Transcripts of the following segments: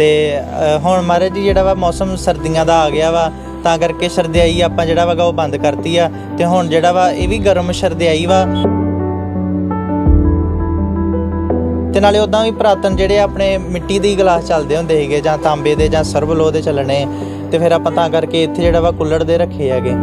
ਤੇ ਹੁਣ ਮਹਾਰਾਜ ਜੀ ਜਿਹੜਾ ਵਾ ਮੌਸਮ ਸਰਦੀਆਂ ਦਾ ਆ ਗਿਆ ਵਾ, ਤਾਂ ਕਰਕੇ ਸਰਦਿਆਈ ਆਪਾਂ ਜਿਹੜਾ ਵਗਾ ਉਹ ਬੰਦ ਕਰਤੀ ਆ। ਤੇ ਹੁਣ ਜਿਹੜਾ ਵਾ ਇਹ ਵੀ ਗਰਮ ਸਰਦਿਆਈ ਵਾ। ਤੇ ਨਾਲੇ ਉਦਾਂ ਵੀ ਪੁਰਾਤਨ ਜਿਹੜੇ ਆਪਣੇ ਮਿੱਟੀ ਦੇ ਹੀ ਗਲਾਸ ਚੱਲਦੇ ਹੁੰਦੇ ਸੀਗੇ, ਜਾਂ ਤਾਂਬੇ ਦੇ ਜਾਂ ਸਰਵਲੋ ਦੇ ਚੱਲਣੇ। ਤੇ ਫਿਰ ਆਪਾਂ ਤਾਂ ਕਰਕੇ ਇੱਥੇ ਜਿਹੜਾ ਵਾ ਕੁੱਲੜ ਦੇ ਰੱਖੇ ਹੈਗੇ।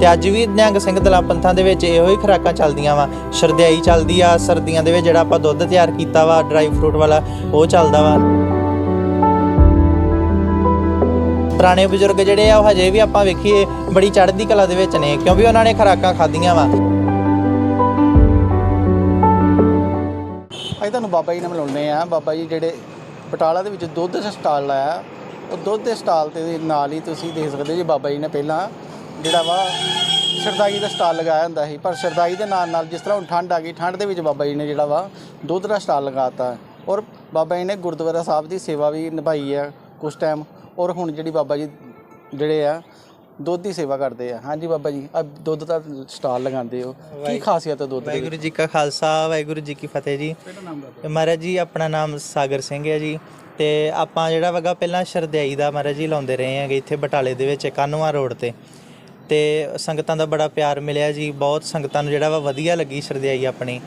ਤੇ ਅੱਜ ਵੀ ਨਿਹੰਗ ਸਿੰਘ ਦਲਾਂ ਪੰਥਾਂ ਦੇ ਵਿੱਚ ਇਹੋ ਹੀ ਖੁਰਾਕਾਂ ਚੱਲਦੀਆਂ ਵਾ। ਸਰਦਿਆਈ ਚੱਲਦੀ ਆ, ਸਰਦੀਆਂ ਦੇ ਵਿੱਚ ਜਿਹੜਾ ਆਪਾਂ ਦੁੱਧ ਤਿਆਰ ਕੀਤਾ ਵਾ ਡਰਾਈ ਫਰੂਟ ਵਾਲਾ, ਉਹ ਚੱਲਦਾ ਵਾ। ਪੁਰਾਣੇ ਬਜ਼ੁਰਗ ਜਿਹੜੇ ਆ, ਉਹ ਹਜੇ ਵੀ ਆਪਾਂ ਵੇਖੀਏ, ਬੜੀ ਚੜ੍ਹਦੀ ਕਲਾ ਦੇ ਵਿੱਚ ਨੇ, ਕਿਉਂਕਿ ਉਹਨਾਂ ਨੇ ਖੁਰਾਕਾਂ ਖਾਧੀਆਂ ਵਾ। ਅੱਜ ਤੁਹਾਨੂੰ ਬਾਬਾ ਜੀ ਨਾਲ ਮਿਲਾਉਂਦੇ ਆ ਬਾਬਾ ਜੀ ਜਿਹੜੇ ਬਟਾਲਾ ਦੇ ਵਿੱਚ ਦੁੱਧ ਦਾ ਸਟਾਲ ਲਾਇਆ, ਉਹ ਦੁੱਧ ਦੇ ਸਟਾਲ ਤੇ ਨਾਲ ਹੀ ਤੁਸੀਂ ਦੇਖ ਸਕਦੇ ਜੀ, ਬਾਬਾ ਜੀ ਨੇ ਪਹਿਲਾਂ ਜਿਹੜਾ ਵਾ ਸ਼ਰਦਾਈ ਦਾ ਸਟਾਲ ਲਗਾਇਆ ਹੁੰਦਾ ਸੀ। ਪਰ ਸ਼ਰਦਾਈ ਦੇ ਨਾਲ ਨਾਲ ਜਿਸ ਤਰ੍ਹਾਂ ਹੁਣ ਠੰਡ ਆ ਗਈ ਠੰਡ ਦੇ ਵਿੱਚ ਬਾਬਾ ਜੀ ਨੇ ਜਿਹੜਾ ਵਾ ਦੁੱਧ ਦਾ ਸਟਾਲ ਲਗਾਤਾ ਔਰ ਬਾਬਾ ਜੀ ਨੇ ਗੁਰਦੁਆਰਾ ਸਾਹਿਬ ਦੀ ਸੇਵਾ ਵੀ ਨਿਭਾਈ ਆ ਕੁਝ ਟਾਈਮ ਔਰ ਹੁਣ ਜਿਹੜੀ ਬਾਬਾ ਜੀ ਜਿਹੜੇ ਆ ਦੁੱਧ ਦੀ ਸੇਵਾ ਕਰਦੇ ਆ। ਹਾਂਜੀ ਬਾਬਾ ਜੀ ਆ ਦੁੱਧ ਦਾ ਸਟਾਲ ਲਗਾਉਂਦੇ ਹੋ। ਕੀ ਖਾਸੀਅਤ ਹੈ ਦੁੱਧ ਦੀ ਵਾਹਿਗੁਰੂ ਜੀ ਕਾ ਖਾਲਸਾ ਵਾਹਿਗੁਰੂ ਜੀ ਕੀ ਫਤਿਹ ਜੀ। ਮਹਾਰਾਜ ਜੀ ਆਪਣਾ ਨਾਮ ਸਾਗਰ ਸਿੰਘ ਹੈ ਜੀ। ਤੇ ਆਪਾਂ ਜਿਹੜਾ ਵਗਾ ਪਹਿਲਾਂ ਸ਼ਰਦਿਆਈ ਦਾ ਮਹਾਰਾਜ ਜੀ ਲਾਉਂਦੇ ਰਹੇ ਹਾਂਗੇ ਇੱਥੇ ਬਟਾਲੇ ਦੇ ਵਿੱਚ ਕਾਨੂੰਆਂ ਰੋਡ ਤੇ। ਤੇ ਸੰਗਤਾਂ ਦਾ ਬੜਾ ਪਿਆਰ ਮਿਲਿਆ ਜੀ, ਬਹੁਤ ਸੰਗਤਾਂ ਨੂੰ ਜਿਹੜਾ ਵਾ ਵਧੀਆ ਲੱਗੀ ਸ਼ਰਦਿਆਈ ਆਪਣੀ।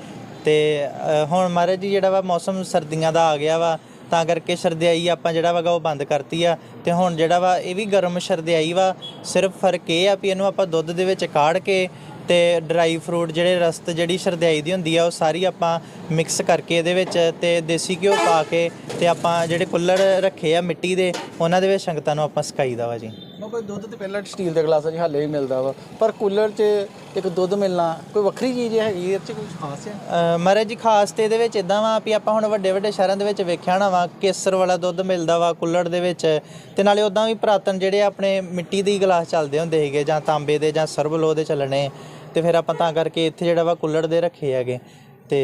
ਤੇ ਹੁਣ ਮਹਾਰਾਜ ਜੀ ਜਿਹੜਾ ਵਾ ਮੌਸਮ ਸਰਦੀਆਂ ਦਾ ਆ ਗਿਆ ਵਾ, ਤਾਂ ਕਰਕੇ ਸ਼ਰਦਿਆਈ ਆਪਾਂ ਜਿਹੜਾ ਵਗਾ ਉਹ ਬੰਦ ਕਰਤੀ ਆ। ਤੇ ਹੁਣ ਜਿਹੜਾ ਵਾ ਇਹ ਵੀ ਗਰਮ ਸ਼ਰਦਿਆਈ ਵਾ, ਸਿਰਫ ਫ਼ਰਕ ਇਹ ਆ ਵੀ ਇਹਨੂੰ ਆਪਾਂ ਦੁੱਧ ਦੇ ਵਿੱਚ ਕਾੜ ਕੇ ਤੇ ਡਰਾਈ ਫਰੂਟ ਜਿਹੜੇ ਰਸਤ ਜਿਹੜੀ ਸ਼ਰਦਿਆਈ ਦੀ ਹੁੰਦੀ ਆ, ਉਹ ਸਾਰੀ ਆਪਾਂ ਮਿਕਸ ਕਰਕੇ ਇਹਦੇ ਵਿੱਚ ਤੇ ਦੇਸੀ ਘਿਓ ਪਾ ਕੇ ਤੇ ਆਪਾਂ ਜਿਹੜੇ ਕੁੱਲੜ ਰੱਖੇ ਆ ਮਿੱਟੀ ਦੇ, ਉਹਨਾਂ ਦੇ ਵਿੱਚ ਸੰਗਤਾਂ ਨੂੰ ਆਪਾਂ ਸਕਾਈਦਾ ਵਾ ਜੀ। ਬਾਬਾ ਦੁੱਧ ਤੇ ਪਹਿਲਾਂ ਸਟੀਲ ਦੇ ਗਲਾਸਾਂ 'ਚ ਹਾਲੇ ਵੀ ਮਿਲਦਾ ਵਾ। ਪਰ ਕੂਲਰ 'ਚ ਇੱਕ ਦੁੱਧ ਮਿਲਣਾ, ਕੋਈ ਵੱਖਰੀ ਚੀਜ਼ ਹੈਗੀ ਇਹ 'ਚ ਕੁਝ ਖਾਸ ਹੈ? ਮਹਾਰਾਜ ਜੀ, ਖਾਸ ਤੇ ਇਹਦੇ ਵਿੱਚ ਇਦਾਂ ਵਾ ਵੀ ਆਪਾਂ ਹੁਣ ਵੱਡੇ ਵੱਡੇ ਸ਼ਹਿਰਾਂ ਦੇ ਵਿੱਚ ਵੇਖਿਆ ਨਾ ਵਾ, ਕੇਸਰ ਵਾਲਾ ਦੁੱਧ ਮਿਲਦਾ ਵਾ ਕੁੱਲੜ ਦੇ ਵਿੱਚ। ਤੇ ਨਾਲੇ ਉਦਾਂ ਵੀ ਪੁਰਾਤਨ ਜਿਹੜੇ ਆਪਣੇ ਮਿੱਟੀ ਦੀ ਗਲਾਸ ਚੱਲਦੇ ਹੁੰਦੇ ਸੀਗੇ, ਜਾਂ ਤਾਂਬੇ ਦੇ ਜਾਂ ਸਰਬਲੋ ਦੇ ਚੱਲਣੇ। ਤੇ ਫਿਰ ਆਪਾਂ ਤਾਂ ਕਰਕੇ ਇੱਥੇ ਜਿਹੜਾ ਵਾ ਕੁੱਲੜ ਦੇ ਰੱਖੇ ਹੈਗੇ। ਤੇ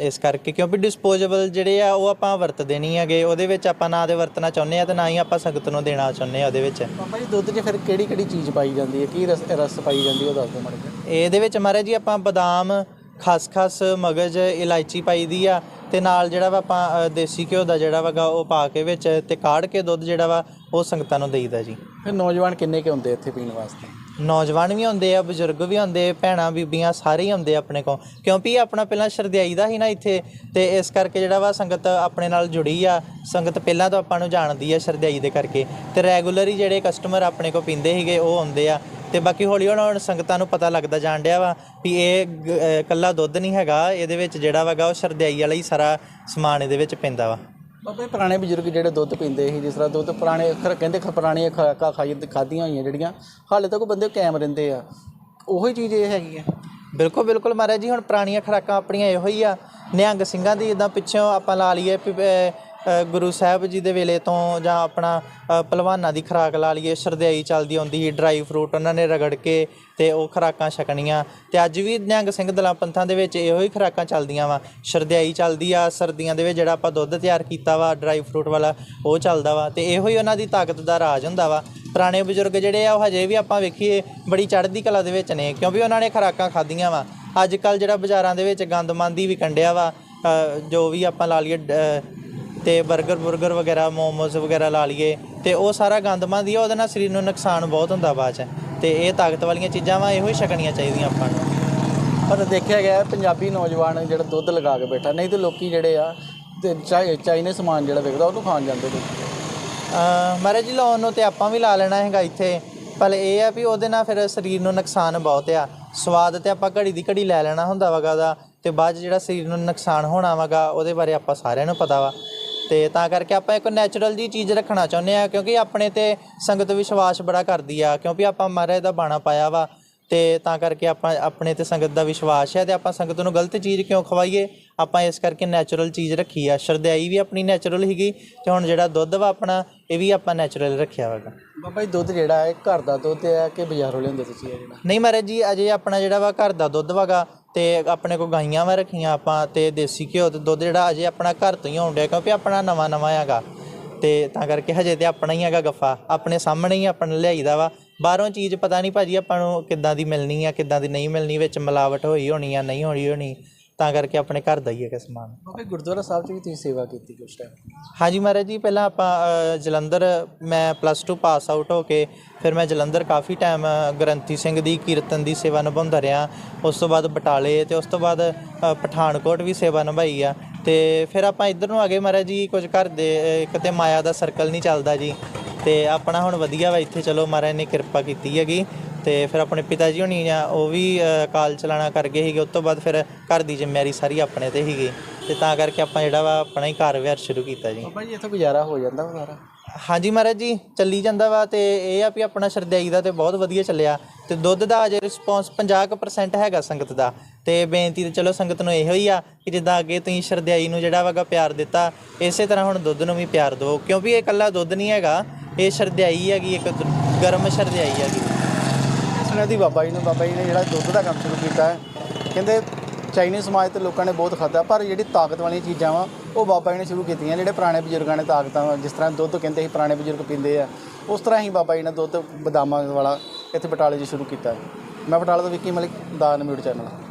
ਇਸ ਕਰਕੇ ਕਿਉਂਕਿ ਡਿਸਪੋਜ਼ੇਬਲ ਜਿਹੜੇ ਆ ਉਹ ਆਪਾਂ ਵਰਤਦੇ ਨਹੀਂ ਹੈਗੇ ਉਹਦੇ ਵਿੱਚ ਆਪਾਂ ਨਾ ਦੇ ਵਰਤਣਾ ਚਾਹੁੰਦੇ ਆ ਤੇ ਨਾ ਹੀ ਆਪਾਂ ਸੰਗਤ ਨੂੰ ਦੇਣਾ ਚਾਹੁੰਦੇ ਆ ਉਹਦੇ ਵਿੱਚ। ਬਾਬਾ ਜੀ ਦੁੱਧ 'ਚ ਫਿਰ ਕਿਹੜੀ ਕਿਹੜੀ ਚੀਜ਼ ਪਾਈ ਜਾਂਦੀ ਹੈ? ਕੀ ਰਸ ਰਸ ਪਾਈ ਜਾਂਦੀ ਹੈ ਉਹ ਦੱਸ ਦਿਓ ਮਾੜਾ ਇਹਦੇ ਵਿੱਚ ਮਹਾਰਾਜ ਜੀ ਆਪਾਂ ਬਦਾਮ ਖਸਖਸ ਮਗਜ ਇਲਾਇਚੀ ਪਾਈ ਦੀ ਆ ਤੇ ਨਾਲ ਜਿਹੜਾ ਵਾ ਆਪਾਂ ਦੇਸੀ ਘਿਓ ਦਾ ਜਿਹੜਾ ਵਗਾ ਉਹ ਪਾ ਕੇ ਵਿੱਚ ਤੇ ਕਾੜ ਕੇ ਦੁੱਧ ਜਿਹੜਾ ਵਾ ਉਹ ਸੰਗਤਾਂ ਨੂੰ ਦੇਈਦਾ ਜੀ। ਫਿਰ ਨੌਜਵਾਨ ਕਿੰਨੇ ਕੁ ਹੁੰਦੇ ਇੱਥੇ ਪੀਣ ਵਾਸਤੇ? ਨੌਜਵਾਨ ਵੀ ਹੁੰਦੇ ਆ, ਬਜ਼ੁਰਗ ਵੀ ਹੁੰਦੇ ਭੈਣਾਂ, ਬੀਬੀਆਂ ਸਾਰੇ ਹੀ ਹੁੰਦੇ ਆਪਣੇ ਕੋਲ। ਕਿਉਂਕਿ ਇਹ ਆਪਣਾ ਪਹਿਲਾਂ ਸ਼ਰਦਿਆਈ ਦਾ ਹੀ ਨਾ ਇੱਥੇ, ਤੇ ਇਸ ਕਰਕੇ ਜਿਹੜਾ ਵਾ ਸੰਗਤ ਆਪਣੇ ਨਾਲ ਜੁੜੀ ਆ। ਸੰਗਤ ਪਹਿਲਾਂ ਤੋਂ ਆਪਾਂ ਨੂੰ ਜਾਣਦੀ ਆ ਸ਼ਰਦਿਆਈ ਦੇ ਕਰਕੇ। ਤੇ ਰੈਗੂਲਰ ਹੀ ਜਿਹੜੇ ਕਸਟਮਰ ਆਪਣੇ ਕੋਲ ਪੀਂਦੇ ਸੀਗੇ, ਉਹ ਆਉਂਦੇ ਆ। ਤੇ ਬਾਕੀ ਹੌਲੀ ਹੌਲੀ ਹੁਣ ਸੰਗਤਾਂ ਨੂੰ ਪਤਾ ਲੱਗਦਾ ਜਾਣ ਡਿਆ ਵਾ ਵੀ ਇਹ ਗ- ਅਹ ਕੱਲਾ ਦੁੱਧ ਨਹੀਂ ਹੈਗਾ। ਇਹਦੇ ਵਿੱਚ ਜਿਹੜਾ ਵਗਾ ਉਹ ਸ਼ਰਦਿਆਈ ਵਾਲਾ ਹੀ ਸਾਰਾ ਸਮਾਨ ਇਹਦੇ ਵਿੱਚ ਪੈਂਦਾ ਵਾ। ਬਾਬੇ ਪੁਰਾਣੇ ਬਜ਼ੁਰਗ ਜਿਹੜੇ ਦੁੱਧ ਪੀਂਦੇ ਸੀ, ਜਿਸ ਤਰ੍ਹਾਂ ਦੁੱਧ ਪੁਰਾਣੇ ਖਰ ਕਹਿੰਦੇ ਖ- ਪੁਰਾਣੀਆਂ ਖੁਰਾਕਾਂ ਖਾਈ ਖਾਧੀਆਂ ਹੋਈਆਂ ਜਿਹੜੀਆਂ, ਹਾਲੇ ਤੱਕ ਬੰਦੇ ਕਾਇਮ ਰਹਿੰਦੇ ਆ। ਉਹੀ ਚੀਜ਼ ਇਹ ਹੈਗੀ ਆ। ਬਿਲਕੁਲ ਬਿਲਕੁਲ ਮਹਾਰਾਜ ਜੀ, ਹੁਣ ਪੁਰਾਣੀਆਂ ਖੁਰਾਕਾਂ ਆਪਣੀਆਂ ਇਹੋ ਹੀ ਆ। ਨਿਹੰਗ ਸਿੰਘਾਂ ਦੀ ਇਦਾਂ ਪਿੱਛੋਂ ਆਪਾਂ ਲਾ ਲਈਏ ਗੁਰੂ ਸਾਹਿਬ ਜੀ ਦੇ ਵੇਲੇ ਤੋਂ ਜਾਂ ਆਪਣਾ ਅਹ, ਪਹਿਲਵਾਨਾਂ ਦੀ ਖੁਰਾਕ ਲਾ ਲਈਏ ਸਰਦਿਆਈ ਚੱਲਦੀ ਆਉਂਦੀ ਸੀ ਡਰਾਈ ਫਰੂਟ ਉਹਨਾਂ ਨੇ ਰਗੜ ਕੇ ਤੇ ਉਹ ਖੁਰਾਕਾਂ ਛਕਣੀਆਂ। ਤੇ ਅੱਜ ਵੀ ਨਿਹੰਗ ਸਿੰਘ ਦਲਾਂ ਪੰਥਾਂ ਦੇ ਵਿੱਚ ਇਹੋ ਹੀ ਖੁਰਾਕਾਂ ਚੱਲਦੀਆਂ ਵਾ। ਸਰਦਿਆਈ ਚੱਲਦੀ ਆ ਸਰਦੀਆਂ ਦੇ ਵਿੱਚ ਜਿਹੜਾ ਆਪਾਂ ਦੁੱਧ ਤਿਆਰ ਕੀਤਾ ਵਾ ਡਰਾਈ ਫਰੂਟ ਵਾਲਾ ਉਹ ਚੱਲਦਾ ਵਾ। ਤੇ ਇਹੋ ਹੀ ਉਹਨਾਂ ਦੀ ਤਾਕਤ ਦਾ ਰਾਜ ਹੁੰਦਾ ਵਾ। ਪੁਰਾਣੇ ਬਜ਼ੁਰਗ ਜਿਹੜੇ ਆ ਉਹ ਹਜੇ ਵੀ ਆਪਾਂ ਵੇਖੀਏ ਬੜੀ ਚੜ੍ਹਦੀ ਕਲਾ ਦੇ ਵਿੱਚ ਨੇ ਕਿਉਂਕਿ ਉਹਨਾਂ ਨੇ ਖੁਰਾਕਾਂ ਖਾਧੀਆਂ ਵਾ। ਅੱਜ ਕੱਲ ਜਿਹੜਾ ਬਾਜ਼ਾਰਾਂ ਦੇ ਵਿੱਚ ਗੰਦਮੰਦੀ ਵੀ ਕੰਡਿਆ ਵਾ। ਜੋ ਵੀ ਆਪਾਂ ਲਾ ਲਈਏ ਤੇ 버ਗਰ ਬੁਰਗਰ ਵਗੈਰਾ ਮੋਮੋਸ ਵਗੈਰਾ ਲਾ ਲਈਏ ਤੇ ਉਹ ਸਾਰਾ ਗੰਦਮੰਦੀ ਆ ਉਹਦੇ ਨਾਲ ਸਰੀਰ ਨੂੰ ਨੁਕਸਾਨ ਬਹੁਤ ਹੁੰਦਾ ਬਾਅਦ ਚ। ਤੇ ਇਹ ਤਾਕਤ ਵਾਲੀਆਂ ਚੀਜ਼ਾਂ ਵਾ ਇਹੋ ਹੀ ਛਕਣੀਆਂ ਚਾਹੀਦੀਆਂ ਆਪਾਂ ਨੂੰ। ਪਰ ਦੇਖਿਆ ਗਿਆ ਪੰਜਾਬੀ ਨੌਜਵਾਨ ਜਿਹੜਾ ਦੁੱਧ ਲਗਾ ਕੇ ਬੈਠਾ ਨਹੀਂ ਤੇ ਲੋਕੀ ਜਿਹੜੇ ਆ ਤੇ ਚਾਈ ਚਾਈਨੇ ਸਮਾਨ ਜਿਹੜਾ ਵਿਕਦਾ ਉਹਨੂੰ ਖਾਣ ਜਾਂਦੇ ਨੇ। ਮਹਾਰਾਜ ਜੀ ਲਾਉਣ ਨੂੰ ਤੇ ਆਪਾਂ ਵੀ ਲਾ ਲੈਣਾ ਹੈਗਾ ਇੱਥੇ। ਪਰ ਇਹ ਆ ਵੀ ਉਹਦੇ ਨਾਲ ਫਿਰ ਸਰੀਰ ਨੂੰ ਨੁਕਸਾਨ ਬਹੁਤ ਆ। ਸਵਾਦ ਤੇ ਆਪਾਂ ਘੜੀ ਦੀ ਘੜੀ ਲੈ ਲੈਣਾ ਹੁੰਦਾ ਵਗਾ ਦਾ ਤੇ ਬਾਅਦ ਜਿਹੜਾ ਸਰੀਰ ਨੂੰ ਨੁਕਸਾਨ ਹੋਣਾ ਵਗਾ ਉਹਦੇ ਬਾਰੇ ਆਪਾਂ ਸਾਰਿਆਂ ਨੂੰ ਪਤਾ ਵਾ। ਤੇ ਤਾਂ ਕਰਕੇ ਆਪਾਂ ਇੱਕ ਨੈਚੁਰਲ ਜੀ ਚੀਜ਼ ਰੱਖਣਾ ਚਾਹੁੰਦੇ ਆ ਕਿਉਂਕਿ ਆਪਣੇ ਤੇ ਸੰਗਤ ਵਿਸ਼ਵਾਸ ਬੜਾ ਕਰਦੀ ਆ, ਕਿਉਂਕਿ ਆਪਾਂ ਮਹਾਰਾਜ ਦਾ ਬਾਣਾ ਪਾਇਆ ਵਾ। ਤੇ ਤਾਂ ਕਰਕੇ ਆਪਾਂ ਆਪਣੇ ਤੇ ਸੰਗਤ ਦਾ ਵਿਸ਼ਵਾਸ ਹੈ ਤੇ ਆਪਾਂ ਸੰਗਤ ਨੂੰ ਗਲਤ ਚੀਜ਼ ਕਿਉਂ ਖਵਾਈਏ? ਆਪਾਂ ਇਸ ਕਰਕੇ ਨੈਚੁਰਲ ਚੀਜ਼ ਰੱਖੀ ਆ। ਸ਼ਰਦਿਆਈ ਵੀ ਆਪਣੀ ਨੈਚੁਰਲ ਹੀਗੀ ਤੇ ਹੁਣ ਜਿਹੜਾ ਦੁੱਧ ਵਾ ਆਪਣਾ ਇਹ ਵੀ ਆਪਾਂ ਨੈਚੁਰਲ ਰੱਖਿਆ ਵਾਗਾ ਬਾਬਾ ਜੀ ਦੁੱਧ ਜਿਹੜਾ ਹੈ ਘਰ ਦਾ ਦੁੱਧ ਹੈ ਕਿ ਬਾਜ਼ਾਰੋਂ ਲਿਆਉਂਦੇ ਤੁਸੀਂ ਇਹ ਜਿਹੜਾ? ਨਹੀਂ ਮਹਾਰਾਜ ਜੀ ਅਜੇ ਆਪਣਾ ਜਿਹੜਾ ਵਾ ਘਰ ਦਾ ਦੁੱਧ ਵਾਗਾ ਤੇ ਆਪਣੇ ਕੋ ਗਾਈਆਂ ਵਾ ਰੱਖੀਆਂ ਆਪਾਂ ਤੇ ਦੇਸੀ ਘਿਓ ਤੇ ਦੁੱਧ ਜਿਹੜਾ ਅਜੇ ਆਪਣਾ ਘਰ ਤੋਂ ਹੀ ਆਉਣ ਡਿਆ ਕਿਉਂਕਿ ਆਪਣਾ ਨਵਾਂ ਨਵਾਂ ਹੈਗਾ। ਤੇ ਤਾਂ ਕਰਕੇ ਹਜੇ ਤੇ ਆਪਣਾ ਹੀ ਹੈਗਾ ਗੱਫਾ। ਆਪਣੇ ਸਾਹਮਣੇ ਹੀ ਆਪਣਾ ਲਿਆਈਦਾ ਵਾ। ਬਾਹਰੋਂ ਚੀਜ਼ ਪਤਾ ਨਹੀਂ ਭਾਜੀ ਆਪਾਂ ਨੂੰ ਕਿੱਦਾਂ ਦੀ ਮਿਲਣੀ ਆ ਕਿੱਦਾਂ ਦੀ ਨਹੀਂ ਮਿਲਣੀ ਵਿੱਚ ਮਿਲਾਵਟ ਹੋਈ ਹੋਣੀ ਆ ਨਹੀਂ ਹੋਣੀ ਹੋਣੀ ਤਾਂ ਕਰਕੇ ਆਪਣੇ ਘਰ ਦਾ ਹੀ ਹੈਗਾ ਸਮਾਨ। ਬਾਬਾ ਗੁਰਦੁਆਰਾ ਸਾਹਿਬ 'ਚ ਵੀ ਤੁਸੀਂ ਸੇਵਾ ਕੀਤੀ ਕੁਛ ਟਾਈਮ ਹਾਂਜੀ ਮਹਾਰਾਜ ਜੀ ਪਹਿਲਾਂ ਆਪਾਂ ਅ, ਜਲੰਧਰ ਮੈਂ ਪਲੱਸ 2 ਪਾਸ ਆਊਟ ਹੋ ਕੇ ਫਿਰ ਮੈਂ ਜਲੰਧਰ ਕਾਫੀ ਟਾਈਮ ਗ੍ਰੰਥੀ ਸਿੰਘ ਦੀ ਕੀਰਤਨ ਦੀ ਸੇਵਾ ਨਿਭਾਉਂਦਾ ਰਿਹਾ। ਉਸ ਤੋਂ ਬਾਅਦ ਬਟਾਲੇ ਤੇ ਉਸ ਤੋਂ ਬਾਅਦ ਅ, ਪਠਾਨਕੋਟ ਵੀ ਸੇਵਾ ਨਿਭਾਈ ਆ। ਤੇ ਫਿਰ ਆਪਾਂ ਇੱਧਰ ਨੂੰ ਆ ਗਏ ਮਹਾਰਾਜ ਜੀ ਕੁਝ ਘਰ ਦੇ ਅ, ਇੱਕ ਤੇ ਮਾਇਆ ਦਾ ਸਰਕਲ ਨਹੀਂ ਚੱਲਦਾ ਜੀ। ਤੇ ਆਪਣਾ ਹੁਣ ਵਧੀਆ ਵਾ ਇੱਥੇ ਚਲੋ ਮਹਾਰਾਜ ਨੇ ਕਿਰਪਾ ਕੀਤੀ ਹੈਗੀ। ਤੇ ਫਿਰ ਆਪਣੇ ਪਿਤਾ ਜੀ ਹੋਣੀ ਆ ਉਹ ਵੀ ਕਾਲ ਚਲਾਣਾ ਕਰ ਗਏ ਸੀਗੇ ਉਸ ਤੋਂ ਬਾਅਦ ਫਿਰ ਘਰ ਦੀ ਜ਼ਿੰਮੇਵਾਰੀ ਸਾਰੀ ਆਪਣੇ ਤੇ ਸੀਗੀ। ਤੇ ਤਾਂ ਕਰਕੇ ਆਪਾਂ ਜਿਹੜਾ ਵਾ ਆਪਣਾ ਹੀ ਘਰ ਵਿਹਾਰ ਸ਼ੁਰੂ ਕੀਤਾ ਜੀ। ਬਾਬਾ ਜੀ ਇੱਥੋਂ ਗੁਜ਼ਾਰਾ ਹੋ ਜਾਂਦਾ ਵਾ ਸਾਰਾ। ਹਾਂਜੀ ਮਹਾਰਾਜ ਜੀ ਚੱਲੀ ਜਾਂਦਾ ਵਾ ਤੇ ਇਹ ਆ ਵੀ ਆਪਣਾ ਸ਼ਰਦਈ ਦਾ ਤੇ ਬਹੁਤ ਵਧੀਆ ਚੱਲਿਆ। ਤੇ ਦੁੱਧ ਦਾ ਅਜੇ ਰਿਸਪੌਂਸ 50% ਹੈਗਾ ਸੰਗਤ ਦਾ। ਤੇ ਬੇਨਤੀ ਤੇ ਚਲੋ ਸੰਗਤ ਨੂੰ ਇਹੋ ਹੀ ਆ ਕਿ ਜਿੱਦਾਂ ਅੱਗੇ ਤੁਸੀਂ ਸ਼ਰਦਈ ਨੂੰ ਜਿਹੜਾ ਵਾਗਾ ਪਿਆਰ ਦਿੱਤਾ ਇਸੇ ਤਰ੍ਹਾਂ ਹੁਣ ਦੁੱਧ ਨੂੰ ਵੀ ਪਿਆਰ ਦਿਓ। ਕਿਉਂਕਿ ਇਹ ਇਕੱਲਾ ਦੁੱਧ ਨਹੀਂ ਹੈਗਾ ਇਹ ਸ਼ਰਦਈ ਹੈਗੀ ਇੱਕ ਗਰਮ ਸ਼ਰਦਈ ਹੈਗੀ। ਸੁਣਿਆ ਦੀ ਬਾਬਾ ਜੀ ਨੂੰ ਬਾਬਾ ਜੀ ਨੇ ਜਿਹੜਾ ਦੁੱਧ ਦਾ ਕੰਮ ਸ਼ੁਰੂ ਕੀਤਾ ਹੈ ਕਹਿੰਦੇ ਚਾਈਨੀਜ਼ ਸਮਾਜ ਤੇ ਲੋਕਾਂ ਨੇ ਬਹੁਤ ਖਾਧਾ ਪਰ ਜਿਹੜੀ ਤਾਕਤ ਵਾਲੀਆਂ ਚੀਜ਼ਾਂ ਵਾ ਉਹ ਬਾਬਾ ਜੀ ਨੇ ਸ਼ੁਰੂ ਕੀਤੀਆਂ ਜਿਹੜੇ ਪੁਰਾਣੇ ਬਜ਼ੁਰਗਾਂ ਨੇ ਤਾਕਤਾਂ ਵਾ, ਜਿਸ ਤਰ੍ਹਾਂ ਦੁੱਧ ਕਹਿੰਦੇ ਸੀ ਪੁਰਾਣੇ ਬਜ਼ੁਰਗ ਪੀਂਦੇ ਆ ਉਸ ਤਰ੍ਹਾਂ ਹੀ ਬਾਬਾ ਜੀ ਨੇ ਦੁੱਧ ਬਦਾਮਾਂ ਵਾਲਾ ਇੱਥੇ ਬਟਾਲੇ 'ਚ ਸ਼ੁਰੂ ਕੀਤਾ ਮੈਂ ਬਟਾਲੇ ਤੋਂ ਵਿੱਕੀ ਮਲਿਕ ਦਾ ਨਿਊਜ਼ ਚੈਨਲ।